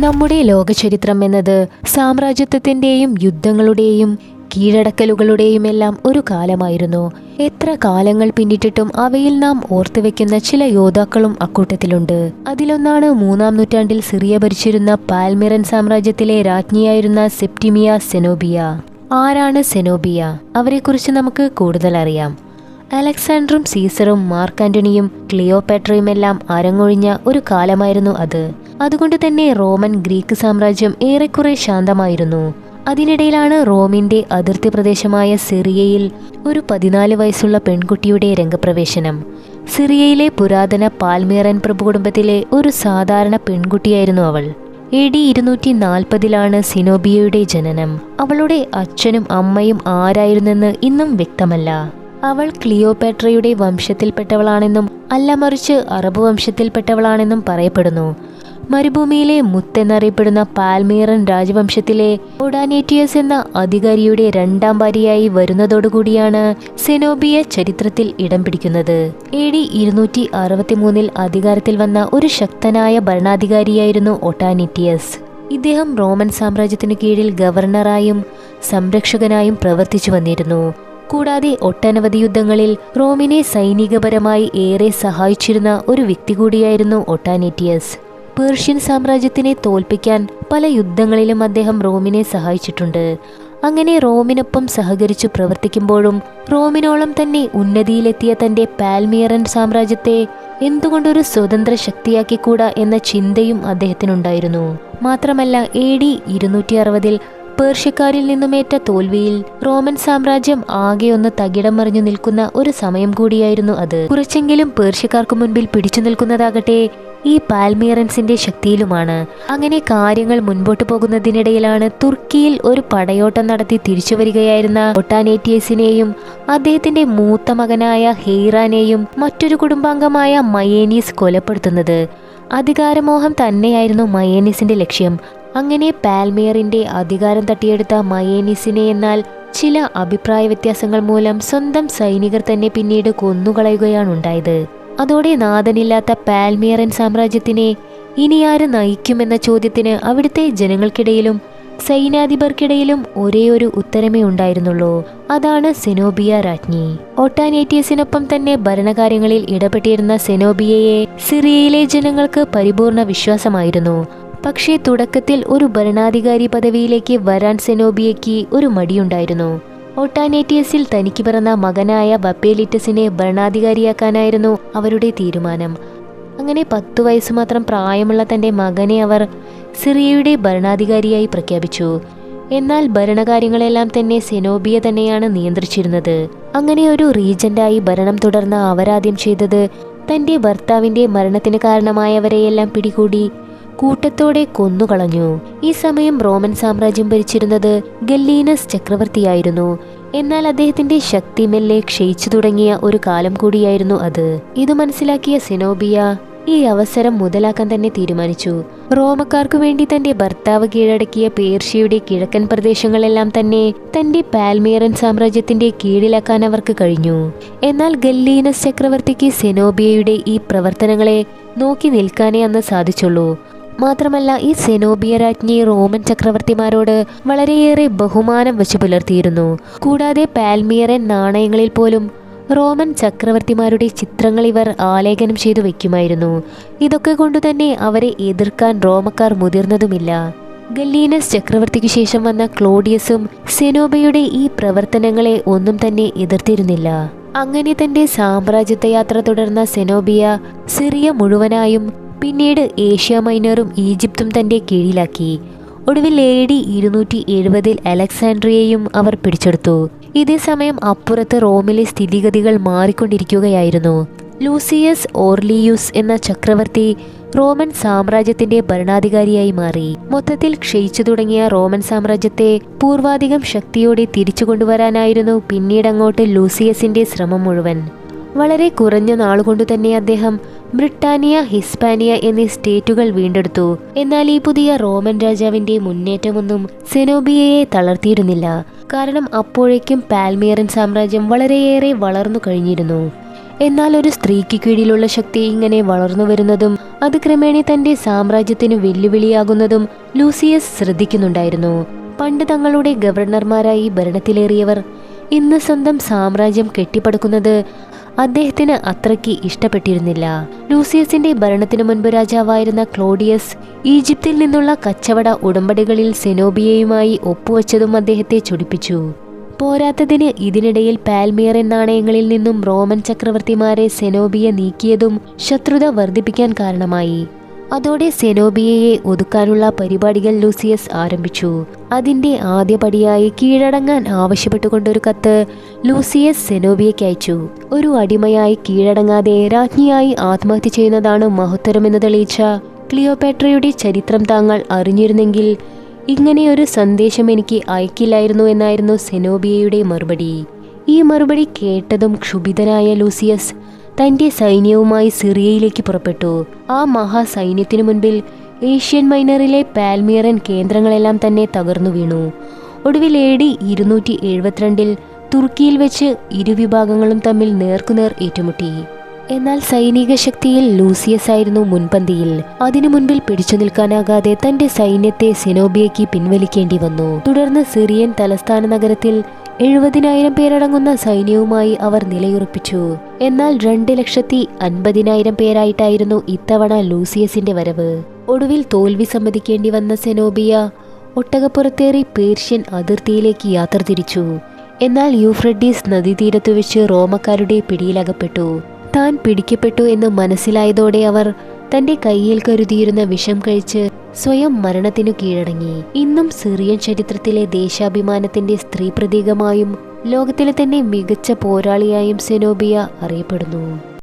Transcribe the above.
നമ്മുടെ ലോകചരിത്രം എന്നത് സാമ്രാജ്യത്വത്തിന്റെയും യുദ്ധങ്ങളുടെയും കീഴടക്കലുകളുടെയും എല്ലാം ഒരു കാലമായിരുന്നു. എത്ര കാലങ്ങൾ പിന്നിട്ടിട്ടും അവയിൽ നാം ഓർത്തുവെക്കുന്ന ചില യോദ്ധാക്കളും അക്കൂട്ടത്തിലുണ്ട്. അതിലൊന്നാണ് മൂന്നാം നൂറ്റാണ്ടിൽ സിറിയ ഭരിച്ചിരുന്ന പാൽമിറൻ സാമ്രാജ്യത്തിലെ രാജ്ഞിയായിരുന്ന സെപ്റ്റിമിയ സെനോബിയ. ആരാണ് സെനോബിയ? അവരെക്കുറിച്ച് നമുക്ക് കൂടുതൽ അറിയാം. അലക്സാണ്ടറും സീസറും മാർക്ക് ആന്റണിയും ക്ലിയോപാട്രയും എല്ലാം അരങ്ങൊഴിഞ്ഞ ഒരു കാലമായിരുന്നു അത്. അതുകൊണ്ട് തന്നെ റോമൻ ഗ്രീക്ക് സാമ്രാജ്യം ഏറെക്കുറെ ശാന്തമായിരുന്നു. അതിനിടയിലാണ് റോമിന്റെ അതിർത്തി പ്രദേശമായ സിറിയയിൽ ഒരു പതിനാല് വയസ്സുള്ള പെൺകുട്ടിയുടെ രംഗപ്രവേശനം. സിറിയയിലെ പുരാതന പാൽമേറൻ പ്രഭു കുടുംബത്തിലെ ഒരു സാധാരണ പെൺകുട്ടിയായിരുന്നു അവൾ. എ ഡി ഇരുന്നൂറ്റി നാൽപ്പതിലാണ് സിനോബിയയുടെ ജനനം. അവളുടെ അച്ഛനും അമ്മയും ആരായിരുന്നെന്ന് ഇന്നും വ്യക്തമല്ല. അവൾ ക്ലിയോപാട്രയുടെ വംശത്തിൽപ്പെട്ടവളാണെന്നും അല്ല മറിച്ച് അറബ് വംശത്തിൽപ്പെട്ടവളാണെന്നും പറയപ്പെടുന്നു. മരുഭൂമിയിലെ മുത്തെന്നറിയപ്പെടുന്ന പാൽമീറൻ രാജവംശത്തിലെ ഒഡാനേറ്റിയസ് എന്ന അധികാരിയുടെ രണ്ടാം ഭാര്യയായി വരുന്നതോടുകൂടിയാണ് സെനോബിയ ചരിത്രത്തിൽ ഇടം പിടിക്കുന്നത്. എ ഡി ഇരുന്നൂറ്റി അറുപത്തിമൂന്നിൽ അധികാരത്തിൽ വന്ന ഒരു ശക്തനായ ഭരണാധികാരിയായിരുന്നു ഒട്ടാനിറ്റിയസ് ഇദ്ദേഹം റോമൻ സാമ്രാജ്യത്തിനു കീഴിൽ ഗവർണറായും സംരക്ഷകനായും പ്രവർത്തിച്ചു വന്നിരുന്നു. കൂടാതെ ഒട്ടനവധി യുദ്ധങ്ങളിൽ റോമിനെ സൈനികപരമായി ഏറെ സഹായിച്ചിരുന്ന ഒരു വ്യക്തി കൂടിയായിരുന്നു ഒട്ടാനേറ്റിയസ് പേർഷ്യൻ സാമ്രാജ്യത്തിനെ തോൽപ്പിക്കാൻ പല യുദ്ധങ്ങളിലും അദ്ദേഹം റോമിനെ സഹായിച്ചിട്ടുണ്ട്. അങ്ങനെ റോമിനൊപ്പം സഹകരിച്ചു പ്രവർത്തിക്കുമ്പോഴും റോമിനോളം തന്നെ ഉന്നതിയിലെത്തിയ തന്റെ പാൽമിയറൻ സാമ്രാജ്യത്തെ എന്തുകൊണ്ടൊരു സ്വതന്ത്ര ശക്തിയാക്കിക്കൂടാ എന്ന ചിന്തയും അദ്ദേഹത്തിനുണ്ടായിരുന്നു. മാത്രമല്ല എ ഡി ഇരുന്നൂറ്റി അറുപതിൽ പേർഷ്യക്കാരിൽ നിന്നുമേറ്റ തോൽവിയിൽ റോമൻ സാമ്രാജ്യം ആകെ ഒന്ന് തകിടം മറിഞ്ഞു നിൽക്കുന്ന ഒരു സമയം കൂടിയായിരുന്നു അത്. കുറച്ചെങ്കിലും പേർഷ്യക്കാർക്ക് മുൻപിൽ പിടിച്ചു നിൽക്കുന്നതാകട്ടെ ഈ പാൽമിയറൻസിന്റെ ശക്തിയിലുമാണ്. അങ്ങനെ കാര്യങ്ങൾ മുൻപോട്ട് പോകുന്നതിനിടയിലാണ് തുർക്കിയിൽ ഒരു പടയോട്ടം നടത്തി തിരിച്ചു വരികയായിരുന്ന ഒട്ടാനേറ്റിയസിനെയും അദ്ദേഹത്തിന്റെ മൂത്ത മകനായ ഹെയ്റാനെയും മറ്റൊരു കുടുംബാംഗമായ മയേനീസ് കൊലപ്പെടുത്തുന്നത്. അധികാരമോഹം തന്നെയായിരുന്നു മയേനീസിന്റെ ലക്ഷ്യം. അങ്ങനെ പാൽമിയറിന്റെ അധികാരം തട്ടിയെടുത്ത മയേനിസിനെ എന്നാൽ ചില അഭിപ്രായ വ്യത്യാസങ്ങൾ മൂലം സ്വന്തം സൈനികർ തന്നെ പിന്നീട് കൊന്നുകളയുകയാണുണ്ടായത്. അതോടെ നാഥനില്ലാത്ത പാൽമിയറൻ സാമ്രാജ്യത്തിനെ ഇനി ആര് നയിക്കുമെന്ന ചോദ്യത്തിന് അവിടുത്തെ ജനങ്ങൾക്കിടയിലും സൈന്യാധിപർക്കിടയിലും ഒരേ ഒരു ഉത്തരമേ ഉണ്ടായിരുന്നുള്ളൂ. അതാണ് സെനോബിയ രാജ്ഞി. ഒട്ടാനേറ്റിയസിനൊപ്പം തന്നെ ഭരണകാര്യങ്ങളിൽ ഇടപെട്ടിരുന്ന സെനോബിയയെ സിറിയയിലെ ജനങ്ങൾക്ക് പരിപൂർണ വിശ്വാസമായിരുന്നു. പക്ഷേ തുടക്കത്തിൽ ഒരു ഭരണാധികാരി പദവിയിലേക്ക് വരാൻ സെനോബിയയ്ക്ക് ഒരു മടിയുണ്ടായിരുന്നു. ഒട്ടാനേറ്റിയസിൽ തനിക്ക് പിറന്ന മകനായ ബപ്പേലിറ്റസിനെ ഭരണാധികാരിയാക്കാനായിരുന്നു അവരുടെ തീരുമാനം. അങ്ങനെ പത്തു വയസ്സ് മാത്രം പ്രായമുള്ള തന്റെ മകനെ അവർ സിറിയയുടെ ഭരണാധികാരിയായി പ്രഖ്യാപിച്ചു. എന്നാൽ ഭരണകാര്യങ്ങളെല്ലാം തന്നെ സെനോബിയ തന്നെയാണ് നിയന്ത്രിച്ചിരുന്നത്. അങ്ങനെ ഒരു റീജന്റായി ഭരണം തുടർന്ന അവരാദ്യം ചെയ്തത് തന്റെ ഭർത്താവിന്റെ മരണത്തിന് കാരണമായവരെയെല്ലാം പിടികൂടി കൂട്ടത്തോടെ കൊന്നുകളഞ്ഞു. ഈ സമയം റോമൻ സാമ്രാജ്യം ഭരിച്ചിരുന്നത് ഗല്ലീനസ് ചക്രവർത്തിയായിരുന്നു. എന്നാൽ അദ്ദേഹത്തിന്റെ ശക്തി മെല്ലെ ക്ഷയിച്ചു തുടങ്ങിയ ഒരു കാലം കൂടിയായിരുന്നു അത്. ഇത് മനസ്സിലാക്കിയ സിനോബിയ ഈ അവസരം മുതലാക്കാൻ തന്നെ തീരുമാനിച്ചു. റോമക്കാർക്കു വേണ്ടി തന്റെ ഭർത്താവ് കീഴടക്കിയ പേർഷ്യയുടെ കിഴക്കൻ പ്രദേശങ്ങളെല്ലാം തന്നെ തന്റെ പാൽമേറൻ സാമ്രാജ്യത്തിന്റെ കീഴിലാക്കാൻ അവർക്ക് കഴിഞ്ഞു. എന്നാൽ ഗല്ലീനസ് ചക്രവർത്തിക്ക് സെനോബിയയുടെ ഈ പ്രവർത്തനങ്ങളെ നോക്കി നിൽക്കാനേ അന്ന് സാധിച്ചുള്ളൂ. മാത്രമല്ല ഈ സെനോബിയ രാജ്ഞി റോമൻ ചക്രവർത്തിമാരോട് വളരെയേറെ ബഹുമാനം വച്ചു പുലർത്തിയിരുന്നു. കൂടാതെ പാൽമിയറൻ നാണയങ്ങളിൽ പോലും റോമൻ ചക്രവർത്തിമാരുടെ ചിത്രങ്ങൾ ഇവർ ആലേഖനം ചെയ്തു വയ്ക്കുമായിരുന്നു. ഇതൊക്കെ കൊണ്ടുതന്നെ അവരെ എതിർക്കാൻ റോമക്കാർ മുതിർന്നതുമില്ല. ഗല്ലീനസ് ചക്രവർത്തിക്ക് ശേഷം വന്ന ക്ലോഡിയസും സെനോബയുടെ ഈ പ്രവർത്തനങ്ങളെ ഒന്നും തന്നെ എതിർത്തിരുന്നില്ല. അങ്ങനെ തന്റെ സാമ്രാജ്യത്തെ യാത്ര തുടർന്ന സെനോബിയ സിറിയ മുഴുവനായും പിന്നീട് ഏഷ്യ മൈനറും ഈജിപ്തും തന്റെ കീഴിലാക്കി. ഒടുവിൽ എ ഡി ഇരുന്നൂറ്റി എഴുപതിൽ അലക്സാൻഡ്രിയയും അവർ പിടിച്ചെടുത്തു. ഇതേസമയം അപ്പുറത്ത് റോമിലെ സ്ഥിതിഗതികൾ മാറിക്കൊണ്ടിരിക്കുകയായിരുന്നു. ലൂസിയസ് ഓർലിയൂസ് എന്ന ചക്രവർത്തി റോമൻ സാമ്രാജ്യത്തിന്റെ ഭരണാധികാരിയായി മാറി. മൊത്തത്തിൽ ക്ഷയിച്ചു തുടങ്ങിയ റോമൻ സാമ്രാജ്യത്തെ പൂർവാധികം ശക്തിയോടെ തിരിച്ചു കൊണ്ടുവരാനായിരുന്നു പിന്നീടങ്ങോട്ട് ലൂസിയസിന്റെ ശ്രമം മുഴുവൻ. വളരെ കുറഞ്ഞ നാളുകൊണ്ടു തന്നെ അദ്ദേഹം ബ്രിട്ടാനിയ ഹിസ്പാനിയ എന്നീ സ്റ്റേറ്റുകൾ വീണ്ടെടുത്തു. എന്നാൽ ഈ പുതിയ റോമൻ രാജാവിന്റെ മുന്നേറ്റമൊന്നും സെനോബിയയെ തളർത്തിയിരുന്നില്ല. കാരണം അപ്പോഴേക്കും പാൽമിയറൻ സാമ്രാജ്യം വളരെയേറെ വളർന്നു കഴിഞ്ഞിരുന്നു. എന്നാൽ ഒരു സ്ത്രീക്ക് കീഴിലുള്ള ശക്തി ഇങ്ങനെ വളർന്നു വരുന്നതും അത് ക്രമേണ തന്റെ സാമ്രാജ്യത്തിന് വെല്ലുവിളിയാകുന്നതും ലൂസിയസ് ശ്രദ്ധിക്കുന്നുണ്ടായിരുന്നു. പണ്ട് തങ്ങളുടെ ഗവർണർമാരായി ഭരണത്തിലേറിയവർ ഇന്ന് സ്വന്തം സാമ്രാജ്യം കെട്ടിപ്പടുക്കുന്നത് അദ്ദേഹത്തിന് അത്രയ്ക്ക് ഇഷ്ടപ്പെട്ടിരുന്നില്ല. ലൂസിയസിന്റെ ഭരണത്തിനു മുൻപ് രാജാവായിരുന്ന ക്ലോഡിയസ് ഈജിപ്തിൽ നിന്നുള്ള കച്ചവട ഉടമ്പടികളിൽ സെനോബിയയുമായി ഒപ്പുവച്ചതും അദ്ദേഹത്തെ ചൊടിപ്പിച്ചു. പോരാത്തതിന് ഇതിനിടയിൽ പാൽമിയറൻ നാണയങ്ങളിൽ നിന്നും റോമൻ ചക്രവർത്തിമാരെ സെനോബിയ നീക്കിയതും ശത്രുത വർദ്ധിപ്പിക്കാൻ കാരണമായി. അതോടെ സെനോബിയയെ ഒതുക്കാനുള്ള പരിപാടികൾ ലൂസിയസ് ആരംഭിച്ചു. അതിന്റെ ആദ്യപടിയായി കീഴടങ്ങാൻ ആവശ്യപ്പെട്ടുകൊണ്ടൊരു കത്ത് ലൂസിയസ് സെനോബിയയ്ക്ക് അയച്ചു. ഒരു അടിമയായി കീഴടങ്ങാതെ രാജ്ഞിയായി ആത്മഹത്യ ചെയ്യുന്നതാണ് മഹത്തരമെന്ന് തെളിയിച്ച ക്ലിയോപാട്രയുടെ ചരിത്രം താങ്കൾ അറിഞ്ഞിരുന്നെങ്കിൽ ഇങ്ങനെയൊരു സന്ദേശം എനിക്ക് അയക്കില്ലായിരുന്നു എന്നായിരുന്നു സെനോബിയയുടെ മറുപടി. ഈ മറുപടി കേട്ടതും ക്ഷുഭിതനായ ലൂസിയസ് തന്റെ സൈന്യവുമായി സിറിയയിലേക്ക് പുറപ്പെട്ടു. ആ മഹാസൈന്യത്തിനു മുൻപിൽ ഏഷ്യൻ മൈനറിലെ പാൽമിയറൻ കേന്ദ്രങ്ങളെല്ലാം തന്നെ തകർന്നു വീണു. ഒടുവിൽ എ ഡി ഇരുന്നൂറ്റി എഴുപത്തിരണ്ടിൽ തുർക്കിയിൽ വെച്ച് ഇരുവിഭാഗങ്ങളും തമ്മിൽ നേർക്കുനേർ ഏറ്റുമുട്ടി. എന്നാൽ സൈനിക ശക്തിയിൽ ലൂസിയസ് ആയിരുന്നു മുൻപന്തിയിൽ. അതിനു മുൻപിൽ പിടിച്ചു നിൽക്കാനാകാതെ തന്റെ സൈന്യത്തെ സെനോബിയയ്ക്ക് പിൻവലിക്കേണ്ടി വന്നു. തുടർന്ന് സിറിയൻ തലസ്ഥാന നഗരത്തിൽ എഴുപതിനായിരം പേരടങ്ങുന്ന സൈന്യവുമായി അവർ നിലയുറപ്പിച്ചു. എന്നാൽ രണ്ട് ലക്ഷത്തി അൻപതിനായിരം പേരായിട്ടായിരുന്നു ഇത്തവണ ലൂസിയസിന്റെ വരവ്. ഒടുവിൽ തോൽവി സമ്മതിക്കേണ്ടി വന്ന സെനോബിയ ഒട്ടകപ്പുറത്തേറി പേർഷ്യൻ അതിർത്തിയിലേക്ക് യാത്ര തിരിച്ചു. എന്നാൽ യൂഫ്രഡീസ് നദീതീരത്തു വെച്ച് റോമക്കാരുടെ പിടിയിലകപ്പെട്ടു. താൻ പിടിക്കപ്പെട്ടു എന്ന് മനസ്സിലായതോടെ അവർ തന്റെ കയ്യിൽ കരുതിയിരുന്ന വിഷം കഴിച്ച് സ്വയം മരണത്തിനു കീഴടങ്ങി. ഇന്നും സിറിയൻ ചരിത്രത്തിലെ ദേശാഭിമാനത്തിന്റെ സ്ത്രീ പ്രതീകമായും ലോകത്തിലെ തന്നെ മികച്ച പോരാളിയായും സെനോബിയ അറിയപ്പെടുന്നു.